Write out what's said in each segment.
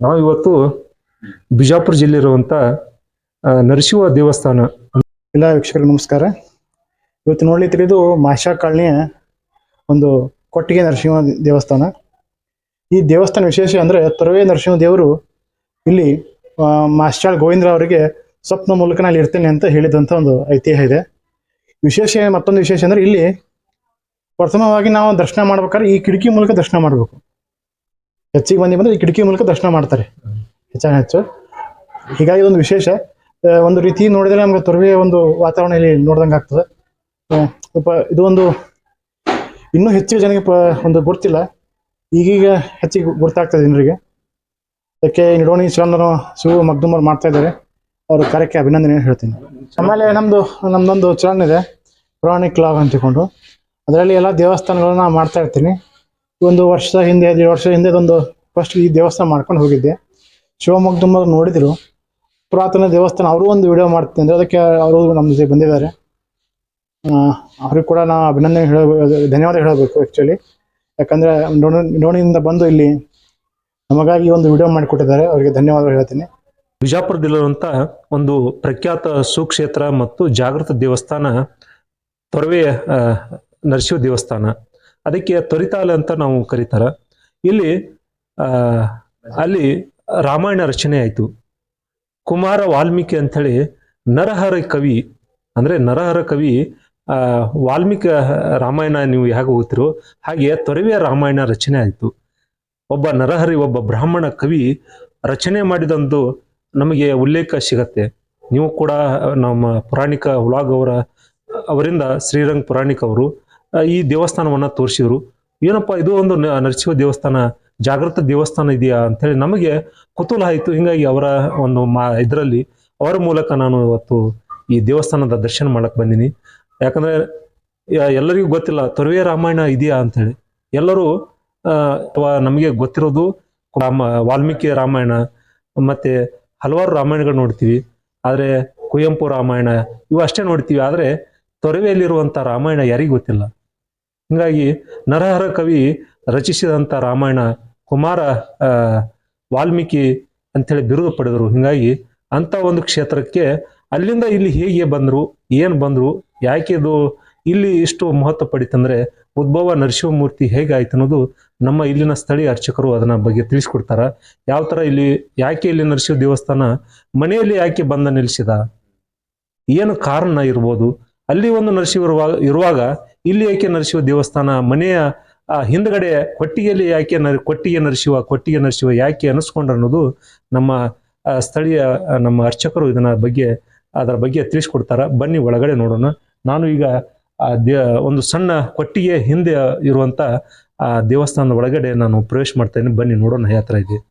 ನಾವು ಇವತ್ತು ಬಿಜಾಪುರ ಜಿಲ್ಲೆ ಇರುವಂತ ನರಸಿಂಹ ದೇವಸ್ಥಾನ. ಎಲ್ಲ ವೀಕ್ಷಕರಿಗೆ ನಮಸ್ಕಾರ. ಇವತ್ತು ನೋಡ್ಲಿಕ್ಕೆ ಇದು ಮಾಷಾ ಕಾಲನಿಯ ಒಂದು ಕೊಟ್ಟಿಗೆ ನರಸಿಂಹ ದೇವಸ್ಥಾನ. ಈ ದೇವಸ್ಥಾನ ವಿಶೇಷ ಅಂದರೆ ತೊರವೆ ನರಸಿಂಹ ದೇವರು ಇಲ್ಲಿ ಮಾಸ್ಟಾಳ್ ಗೋವಿಂದ್ರ ಅವರಿಗೆ ಸ್ವಪ್ನ ಮೂಲಕ ನಾನು ಇರ್ತೇನೆ ಅಂತ ಹೇಳಿದಂಥ ಒಂದು ಐತಿಹ್ಯ ಇದೆ. ವಿಶೇಷ ಮತ್ತೊಂದು ವಿಶೇಷ ಅಂದರೆ ಇಲ್ಲಿ ಪ್ರಥಮವಾಗಿ ನಾವು ದರ್ಶನ ಮಾಡ್ಬೇಕಾದ್ರೆ ಈ ಕಿಟಕಿ ಮೂಲಕ ದರ್ಶನ ಮಾಡಬೇಕು. ಹೆಚ್ಚಿಗೆ ಮಂದಿ ಬಂದರೆ ಈ ಕಿಟಕಿ ಮೂಲಕ ದರ್ಶನ ಮಾಡ್ತಾರೆ. ಹೆಚ್ಚಾನ ಹೆಚ್ಚು. ಹೀಗಾಗಿ ಇದೊಂದು ವಿಶೇಷ. ಒಂದು ರೀತಿ ನೋಡಿದ್ರೆ ನಮ್ಗೆ ತೊರವೆಯ ಒಂದು ವಾತಾವರಣ ಇಲ್ಲಿ ನೋಡ್ದಂಗೆ ಆಗ್ತದೆ. ಸ್ವಲ್ಪ ಇದು ಒಂದು ಇನ್ನೂ ಹೆಚ್ಚಿಗೆ ಜನಕ್ಕೆ ಒಂದು ಗೊತ್ತಿಲ್ಲ. ಈಗೀಗ ಹೆಚ್ಚಿಗೆ ಗೊತ್ತಾಗ್ತದೆ ಜನರಿಗೆ. ಅದಕ್ಕೆ ನಿಡೋಣಿ ಶಿವನರು ಶಿವ ಮಗ್ದುಮರ್ ಮಾಡ್ತಾ ಇದ್ದಾರೆ. ಅವ್ರ ಕಾರ್ಯಕ್ಕೆ ಅಭಿನಂದನೆ ಹೇಳ್ತೀನಿ. ಆಮೇಲೆ ನಮ್ಮದು ನಮ್ಮದೊಂದು ಚಾನಲ್ ಇದೆ ಪುರಾಣಿಕ್ ಲಾಗ್ ಅಂತ ಅದರಲ್ಲಿ ಎಲ್ಲ ದೇವಸ್ಥಾನಗಳನ್ನ ಮಾಡ್ತಾ ಇರ್ತೀನಿ. ಒಂದು ವರ್ಷದ ಹಿಂದೆ, ಎರಡು ವರ್ಷ ಹಿಂದೆ ಒಂದು ಫಸ್ಟ್ ಈ ದೇವಸ್ಥಾನ ಮಾಡ್ಕೊಂಡು ಹೋಗಿದ್ದೆ. ಶಿವಮೊಗ್ಗದಮ್ಮ ನೋಡಿದ್ರು. ಪುರಾತನ ದೇವಸ್ಥಾನ, ಅವರು ಒಂದು ವಿಡಿಯೋ ಮಾಡ್ತೀನಿ ಅಂದರೆ ಅದಕ್ಕೆ ಅವರು ನಮ್ಮ ಜೊತೆ ಬಂದಿದ್ದಾರೆ. ಅವ್ರಿಗೆ ಕೂಡ ನಾ ಅಭಿನಂದನೆ ಹೇಳಬೇಕು ಧನ್ಯವಾದ ಹೇಳಬೇಕು ಆ್ಯಕ್ಚುಲಿ ಯಾಕಂದ್ರೆ ಡೋಣಿಯಿಂದ ಬಂದು ಇಲ್ಲಿ ನಮಗಾಗಿ ಒಂದು ವಿಡಿಯೋ ಮಾಡಿಕೊಟ್ಟಿದ್ದಾರೆ. ಅವರಿಗೆ ಧನ್ಯವಾದ ಹೇಳ್ತೀನಿ. ಬಿಜಾಪುರದಲ್ಲಿರುವಂತ ಒಂದು ಪ್ರಖ್ಯಾತ ಸುಕ್ಷೇತ್ರ ಮತ್ತು ಜಾಗೃತ ದೇವಸ್ಥಾನ ತೊರವೆ ನರಸಿಂಹ ದೇವಸ್ಥಾನ. ಅದಕ್ಕೆ ತೊರಿತಾಲೆ ಅಂತ ನಾವು ಕರೀತಾರ. ಇಲ್ಲಿ ಅಲ್ಲಿ ರಾಮಾಯಣ ರಚನೆ ಆಯಿತು. ಕುಮಾರ ವಾಲ್ಮೀಕಿ ಅಂಥೇಳಿ ನರಹರ ಕವಿ, ಅಂದ್ರೆ ನರಹರ ಕವಿ ವಾಲ್ಮೀಕಿ ರಾಮಾಯಣ ನೀವು ಹೇಗೆ ಓದ್ತಿರೋ ಹಾಗೆ ತೊರವೆಯ ರಾಮಾಯಣ ರಚನೆ ಆಯಿತು. ಒಬ್ಬ ನರಹರಿ, ಒಬ್ಬ ಬ್ರಾಹ್ಮಣ ಕವಿ ರಚನೆ ಮಾಡಿದಂದು ನಮಗೆ ಉಲ್ಲೇಖ ಸಿಗತ್ತೆ. ನೀವು ಕೂಡ, ನಮ್ಮ ಪುರಾಣಿಕ ವ್ಲಾಗ್ ಅವರ, ಅವರಿಂದ ಶ್ರೀರಂಗ್ ಪುರಾಣಿಕ್ ಅವರು ಈ ದೇವಸ್ಥಾನವನ್ನ ತೋರಿಸಿದ್ರು. ಏನಪ್ಪ, ಇದು ಒಂದು ನರಸಿಂಹ ದೇವಸ್ಥಾನ, ಜಾಗೃತ ದೇವಸ್ಥಾನ ಇದೆಯಾ ಅಂತೇಳಿ ನಮಗೆ ಕುತೂಹಲ ಆಯಿತು. ಹಿಂಗಾಗಿ ಅವರ ಒಂದು ಮಾ, ಇದರಲ್ಲಿ ಅವರ ಮೂಲಕ ನಾನು ಇವತ್ತು ಈ ದೇವಸ್ಥಾನದ ದರ್ಶನ ಮಾಡಕ್ ಬಂದೀನಿ. ಯಾಕಂದ್ರೆ ಎಲ್ಲರಿಗೂ ಗೊತ್ತಿಲ್ಲ, ತೊರವೆ ರಾಮಾಯಣ ಇದೆಯಾ ಅಂತೇಳಿ. ಎಲ್ಲರೂ ಅಥವಾ ನಮಗೆ ಗೊತ್ತಿರೋದು ವಾಲ್ಮೀಕಿ ರಾಮಾಯಣ, ಮತ್ತೆ ಹಲವಾರು ರಾಮಾಯಣಗಳು ನೋಡ್ತೀವಿ. ಆದರೆ ಕುವೆಂಪು ರಾಮಾಯಣ ಇವು ಅಷ್ಟೇ ನೋಡ್ತೀವಿ. ಆದರೆ ತೊರವೆಯಲ್ಲಿರುವಂಥ ರಾಮಾಯಣ ಯಾರಿಗೂ ಗೊತ್ತಿಲ್ಲ. ಹಿಂಗಾಗಿ ನರಹರ ಕವಿ ರಚಿಸಿದಂಥ ರಾಮಾಯಣ ಕುಮಾರ ವಾಲ್ಮೀಕಿ ಅಂಥೇಳಿ ಬಿರುದು ಪಡೆದರು. ಹಿಂಗಾಗಿ ಅಂಥ ಒಂದು ಕ್ಷೇತ್ರಕ್ಕೆ ಅಲ್ಲಿಂದ ಇಲ್ಲಿ ಹೇಗೆ ಬಂದರು, ಏನು ಬಂದರು, ಯಾಕೆ ಇದು ಇಲ್ಲಿ ಇಷ್ಟು ಮಹತ್ವ ಪಡಿತಂದ್ರೆ ಉದ್ಭವ ನರಸಿಂಹಮೂರ್ತಿ ಹೇಗಾಯ್ತು ಅನ್ನೋದು ನಮ್ಮ ಇಲ್ಲಿನ ಸ್ಥಳೀಯ ಅರ್ಚಕರು ಅದನ್ನ ಬಗ್ಗೆ ತಿಳಿಸ್ಕೊಡ್ತಾರ. ಯಾವ ತರ ಇಲ್ಲಿ, ಯಾಕೆ ಇಲ್ಲಿ ನರಸಿಂಹ ದೇವಸ್ಥಾನ? ಮನೆಯಲ್ಲಿ ಯಾಕೆ ಬಂದ ನಿಲ್ಲಿಸಿದ ಏನು ಕಾರಣ ಇರ್ಬೋದು? ಅಲ್ಲಿ ಒಂದು ನರಸಿಂಹ ಇರುವಾಗ ಇರುವಾಗ ಇಲ್ಲಿ ಯಾಕೆ ನರಸಿಂಹ ದೇವಸ್ಥಾನ? ಮನೆಯ ಹಿಂದ್ಗಡೆ ಕೊಟ್ಟಿಗೆಯಲ್ಲಿ ಯಾಕೆ ನರ, ಕೊಟ್ಟಿಗೆ ನರಸಿಂಹ ಕೊಟ್ಟಿಗೆ ನರಸಿಂಹ ಯಾಕೆ ಅನಿಸ್ಕೊಂಡ್ರ ಅನ್ನೋದು ನಮ್ಮ ಸ್ಥಳೀಯ ನಮ್ಮ ಅರ್ಚಕರು ಇದನ್ನ ಬಗ್ಗೆ, ಅದರ ಬಗ್ಗೆ ತಿಳಿಸ್ಕೊಡ್ತಾರ. ಬನ್ನಿ ಒಳಗಡೆ ನೋಡೋಣ. ನಾನು ಈಗ ಆ, ದೇ, ಒಂದು ಸಣ್ಣ ಕೊಟ್ಟಿಗೆ ಹಿಂದೆ ಇರುವಂತ, ಆ, ದೇವಸ್ಥಾನದ ಒಳಗಡೆ ನಾನು ಪ್ರವೇಶ ಮಾಡ್ತೇನೆ. ಬನ್ನಿ, ನೋಡೋಣ ಯಾವ ಥರ ಇದೆ.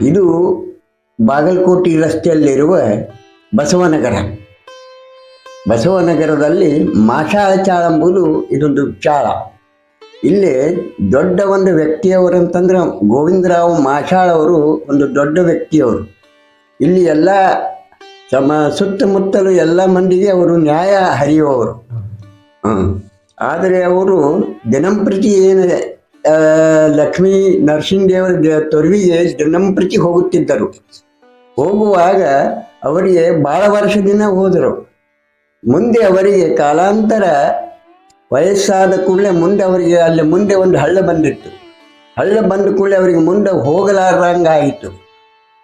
ಇದು ಬಾಗಲಕೋಟೆ ರಸ್ತೆಯಲ್ಲಿರುವ ಬಸವನಗರ. ಬಸವನಗರದಲ್ಲಿ ಮಾಷಾಳ ಚಾಳ ಎಂಬುದು ಇದೊಂದು ಚಾಳ ಇಲ್ಲಿ ದೊಡ್ಡ ಒಂದು ವ್ಯಕ್ತಿಯವರು ಅಂತಂದ್ರೆ ಗೋವಿಂದರಾವ್ ಮಾಷಾಳ ಅವರು ಒಂದು ದೊಡ್ಡ ವ್ಯಕ್ತಿಯವರು. ಇಲ್ಲಿ ಎಲ್ಲ ಸಮ ಸುತ್ತಮುತ್ತಲು ಎಲ್ಲ ಮಂದಿಗೆ ಅವರು ನ್ಯಾಯ ಹರಿಯುವವರು. ಆದರೆ ಅವರು ದಿನಂಪ್ರತಿ ಏನಿದೆ ಆ, ಲಕ್ಷ್ಮೀ ನರಸಿಂಹದೇವರ ತೊರವಿಗೆ ದಿನಂಪ್ರತಿ ಹೋಗುತ್ತಿದ್ದರು. ಹೋಗುವಾಗ ಅವರಿಗೆ ಬಹಳ ವರ್ಷದಿಂದ ಹೋದರು. ಮುಂದೆ ಅವರಿಗೆ ಕಾಲಾಂತರ ವಯಸ್ಸಾದ ಕೂಡಲೇ ಮುಂದೆ ಅವರಿಗೆ ಅಲ್ಲಿ ಮುಂದೆ ಒಂದು ಹಳ್ಳ ಬಂದಿತ್ತು. ಹಳ್ಳ ಬಂದ ಕೂಡಲೇ ಅವರಿಗೆ ಮುಂದೆ ಹೋಗಲಾರ್ದಂಗಾಯಿತು.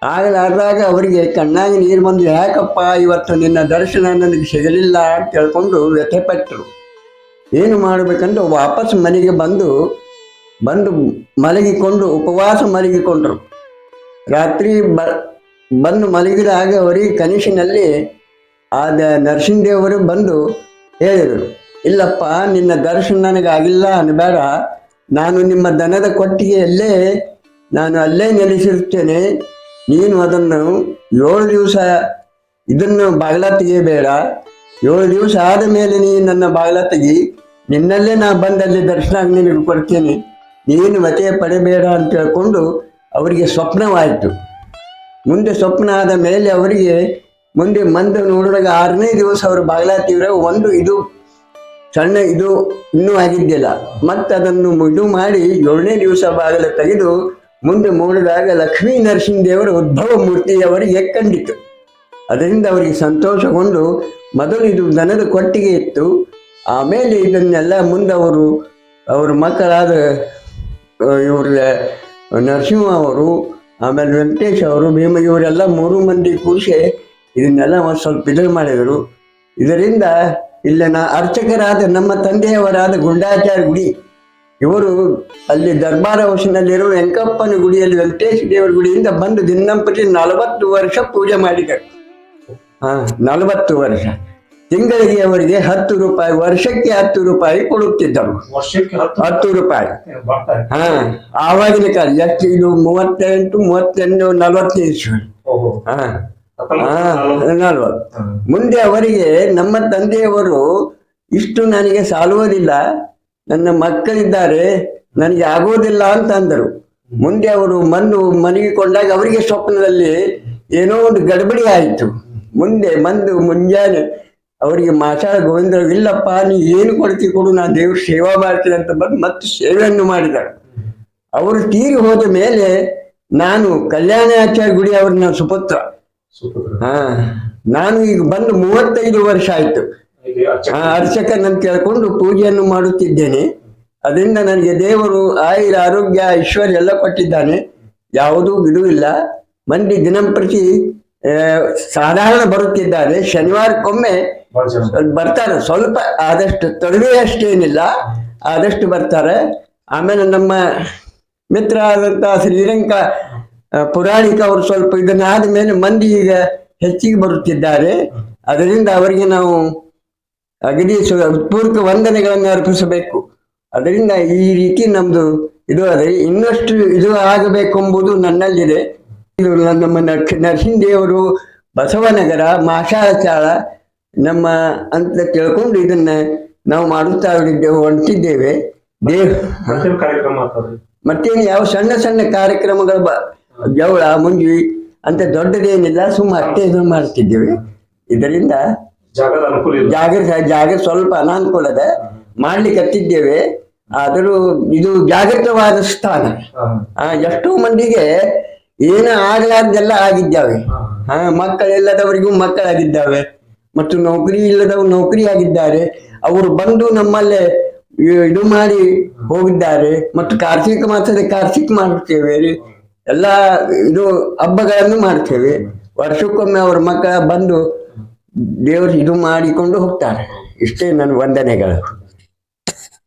ಆಗಲಾರ್ದಾಗ ಅವರಿಗೆ ಕಣ್ಣಾಗಿ ನೀರು ಬಂದು, ಯಾಕಪ್ಪ ಇವತ್ತು ನಿನ್ನ ದರ್ಶನ ನನಗೆ ಸಿಗಲಿಲ್ಲ? ಅಂತ ಹೇಳ್ಕೊಂಡು ವ್ಯಥೆಪಟ್ಟರು ಏನು ಮಾಡಬೇಕಂದ್ರೆ ವಾಪಸ್ ಮನೆಗೆ ಬಂದು ಬಂದು ಮಲಗಿಕೊಂಡು, ಉಪವಾಸ ಮಲಗಿಕೊಂಡರು. ರಾತ್ರಿ ಬ, ಬಂದು ಮಲಗಿದಾಗ ಅವರಿಗೆ ಕನಸಿನಲ್ಲಿ ಆದ ನರಸಿಂಹದೇವರು ಬಂದು ಹೇಳಿದರು, ಇಲ್ಲಪ್ಪ, ನಿನ್ನ ದರ್ಶನ ನನಗಾಗಿಲ್ಲ ಅನ್ಬೇಡ. ನಾನು ನಿಮ್ಮ ದನದ ಕೊಟ್ಟಿಗೆಯಲ್ಲೇ, ನಾನು ಅಲ್ಲೇ ನೆಲೆಸಿರುತ್ತೇನೆ. ನೀನು ಅದನ್ನು ಏಳು ದಿವಸ ಇದನ್ನು ಬಾಗಿಲ ತೆಗೆಯಬೇಡ. ಏಳು ದಿವಸ ಆದ ಮೇಲೆ ನೀನು ನನ್ನ ಬಾಗಿಲ ತೆಗಿ, ನಿನ್ನಲ್ಲೇ ನಾ ಬಂದಲ್ಲಿ ದರ್ಶನ ನಿನಗೆ ಕೊಡ್ತೇನೆ. ನೀನು ಮತೆ ಪಡೆಬೇಡ ಅಂತ ಹೇಳ್ಕೊಂಡು ಅವರಿಗೆ ಸ್ವಪ್ನವಾಯಿತು. ಮುಂದೆ ಸ್ವಪ್ನ ಆದ ಮೇಲೆ ಅವರಿಗೆ ಮುಂದೆ ಮಂದ ನೋಡಿದಾಗ ಆರನೇ ದಿವಸ ಅವರು ಬಾಗಿಲ ತೀವ್ರ ಒಂದು ಇದು, ಸಣ್ಣ ಇದು ಇನ್ನೂ ಆಗಿದ್ದಿಲ್ಲ. ಮತ್ತೆ ಅದನ್ನು ಇದು ಮಾಡಿ ಏಳನೇ ದಿವಸ ಬಾಗಿಲ ತೆಗೆದು ಮುಂದೆ ಮೂಡಿದಾಗ ಲಕ್ಷ್ಮೀ ನರಸಿಂಹದೇವರ ಉದ್ಭವ ಮೂರ್ತಿ ಅವರಿಗೆ ಕಂಡಿತು. ಅದರಿಂದ ಅವರಿಗೆ ಸಂತೋಷಗೊಂಡು ಮೊದಲು ಇದು ದನದ ಕೊಟ್ಟಿಗೆ ಇತ್ತು. ಆಮೇಲೆ ಇದನ್ನೆಲ್ಲ ಮುಂದೆ ಅವರು, ಅವರ ಮಕ್ಕಳಾದ ಇವ್ರ ನರಸಿಂಹ ಅವರು, ಆಮೇಲೆ ವೆಂಕಟೇಶ್ ಅವರು, ಭೀಮ, ಇವರೆಲ್ಲ ಮೂರು ಮಂದಿ ಕೂಡಿಸಿ ಇದನ್ನೆಲ್ಲ ಒಂದು ಸ್ವಲ್ಪ ಇದು ಮಾಡಿದರು. ಇದರಿಂದ ಇಲ್ಲಿನ ಅರ್ಚಕರಾದ ನಮ್ಮ ತಂದೆಯವರಾದ ಗುಂಡಾಚಾರ್ಯ ಗುಡಿ, ಇವರು ಅಲ್ಲಿ ದರ್ಬಾರ ವಶನಲ್ಲಿರುವ ವೆಂಕಪ್ಪನ ಗುಡಿಯಲ್ಲಿ, ವೆಂಕಟೇಶ್ ದೇವರ ಗುಡಿಯಿಂದ ಬಂದು ದಿನಂಪತಿ ನಲವತ್ತು ವರ್ಷ ಪೂಜೆ ಮಾಡಿದರು. ಹಾ, ನಲವತ್ತು ವರ್ಷ. ತಿಂಗಳಿಗೆ ಅವರಿಗೆ ಹತ್ತು ರೂಪಾಯಿ ವರ್ಷಕ್ಕೆ ಹತ್ತು ರೂಪಾಯಿ ಕೊಡುತ್ತಿದ್ದರು ಹತ್ತು ರೂಪಾಯಿ? ಹಾ ಆವಾಗಿನ ಕಾಲ ಎಷ್ಟು ಇದು ಮೂವತ್ತೆಂಟು ಮೂವತ್ತೆಂಟು ನಲವತ್ತೈದು. ಹಾ. ಹಾ ನಲ್ವತ್ತು. ಮುಂದೆ ಅವರಿಗೆ ನಮ್ಮ ತಂದೆಯವರು ಇಷ್ಟು ನನಗೆ ಸಾಲುವುದಿಲ್ಲ. ನನ್ನ ಮಕ್ಕಳಿದ್ದಾರೆ ನನಗೆ ಆಗೋದಿಲ್ಲ ಅಂತ ಅಂದರು ಮುಂದೆ ಅವರು ಮಣ್ಣು ಮನಗಿಕೊಂಡಾಗ ಅವರಿಗೆ ಸ್ವಪ್ನದಲ್ಲಿ ಏನೋ ಒಂದು ಗಡಬಡಿ ಆಯಿತು. ಮುಂದೆ ಮಂದು ಮುಂಜಾನೆ ಅವರಿಗೆ ಮಾತಾಡ ಗೋವಿಂದ ಇಲ್ಲಪ್ಪ ನೀ ಏನು ಕೊಡ್ತಿ ಕೊಡು ನಾನು ದೇವ್ರ ಸೇವಾ ಮಾಡ್ತೀನಿ ಅಂತ ಬಂದು ಮತ್ತೆ ಸೇವೆಯನ್ನು ಮಾಡಿದ ಅವರು ತೀರಿ ಹೋದ ಮೇಲೆ ನಾನು ಕಲ್ಯಾಣ ಆಚಾರ್ಯ ಗುಡಿ ಅವ್ರನ್ನ ಸುಪುತ್ರ. ಹಾ ನಾನು ಈಗ ಬಂದು ಮೂವತ್ತೈದು ವರ್ಷ ಆಯ್ತು. ಅರ್ಚಕನನ್ನು ಕೇಳ್ಕೊಂಡು ಪೂಜೆಯನ್ನು ಮಾಡುತ್ತಿದ್ದೇನೆ. ಅದರಿಂದ ನನಗೆ ದೇವರು ಆಯುರ ಆರೋಗ್ಯ ಐಶ್ವರ್ಯ ಎಲ್ಲ ಕೊಟ್ಟಿದ್ದಾನೆ. ಯಾವುದೂ ಬಿಡುವಿಲ್ಲ. ಮಂದಿ ದಿನಂಪ್ರತಿ ಸಾಧಾರಣ ಬರುತ್ತಿದ್ದಾರೆ. ಶನಿವಾರಕ್ಕೊಮ್ಮೆ ಬರ್ತಾರೆ. ಸ್ವಲ್ಪ ಆದಷ್ಟು ತೊಡವೆ ಅಷ್ಟೇನಿಲ್ಲ. ಆದಷ್ಟು ಬರ್ತಾರೆ. ಆಮೇಲೆ ನಮ್ಮ ಮಿತ್ರ ಆದಂತ ಶ್ರೀರಂಗ ಪುರಾಣಿಕ ಅವರು ಸ್ವಲ್ಪ ಇದನ್ನಾದ ಮೇಲೆ ಮಂದಿ ಈಗ ಹೆಚ್ಚಿಗೆ ಬರುತ್ತಿದ್ದಾರೆ. ಅದರಿಂದ ಅವರಿಗೆ ನಾವು ಅಗದಿ ಪೂರ್ವಕ ವಂದನೆಗಳನ್ನು ಅರ್ಪಿಸಬೇಕು. ಅದರಿಂದ ಈ ರೀತಿ ನಮ್ದು ಇದು ಆದರೆ ಇನ್ನಷ್ಟು ಇದು ಆಗಬೇಕೆಂಬುದು ನನ್ನಲ್ಲಿದೆ. ಇದು ನಮ್ಮ ನರಸಿ- ನರಸಿಂಹದೇವರು ಬಸವನಗರ ಮಾಷಾಳಚಾಳ ನಮ್ಮ ಅಂತ ತಿಳ್ಕೊಂಡು ಇದನ್ನ ನಾವು ಮಾಡುತ್ತಾ ಇದ್ದೇವೆ ಹೊಂಟಿದ್ದೇವೆ ದೇವ್ ಮತ್ತೇನು ಯಾವ ಸಣ್ಣ ಸಣ್ಣ ಕಾರ್ಯಕ್ರಮಗಳು ಬ ಜವಳ ಮುಂಜಿ ಅಂತ ದೊಡ್ಡದೇನಿಲ್ಲ ಸುಮ್ಮ ಅಷ್ಟೇ ಇದನ್ನು ಮಾಡ್ತಿದ್ದೇವೆ. ಇದರಿಂದ ಇಲ್ಲ ಜಾಗ ಜಾಗ ಸ್ವಲ್ಪ ಅನಾನುಕೂಲದ ಮಾಡ್ಲಿಕ್ಕೆ ಹತ್ತಿದ್ದೇವೆ. ಆದರೂ ಇದು ಜಾಗೃತವಾದ ಸ್ಥಾನ. ಎಷ್ಟೋ ಮಂದಿಗೆ ಏನು ಆಗಲಾರ್ದೆಲ್ಲ ಆಗಿದ್ದಾವೆ. ಹಾ ಮಕ್ಕಳೆಲ್ಲದವರಿಗೂ ಮಕ್ಕಳಾಗಿದ್ದಾವೆ. ಮತ್ತು ನೌಕರಿ ಇಲ್ಲದವರು ನೌಕರಿ ಆಗಿದ್ದಾರೆ ಅವರು ಬಂದು ನಮ್ಮಲ್ಲೇ ಇದು ಮಾಡಿ ಹೋಗಿದ್ದಾರೆ. ಮತ್ತು ಕಾರ್ತಿಕ ಮಾಸದ ಕಾರ್ತಿಕ ಮಾಡುತ್ತೇವೆ. ಎಲ್ಲ ಇದು ಹಬ್ಬಗಳನ್ನು ಮಾಡ್ತೇವೆ ವರ್ಷಕ್ಕೊಮ್ಮೆ ಅವ್ರ ಮಕ್ಕಳ ಬಂದು ದೇವರು ಇದು ಮಾಡಿಕೊಂಡು ಹೋಗ್ತಾರೆ. ಇಷ್ಟೇ ನನ್ನ ವಂದನೆಗಳು.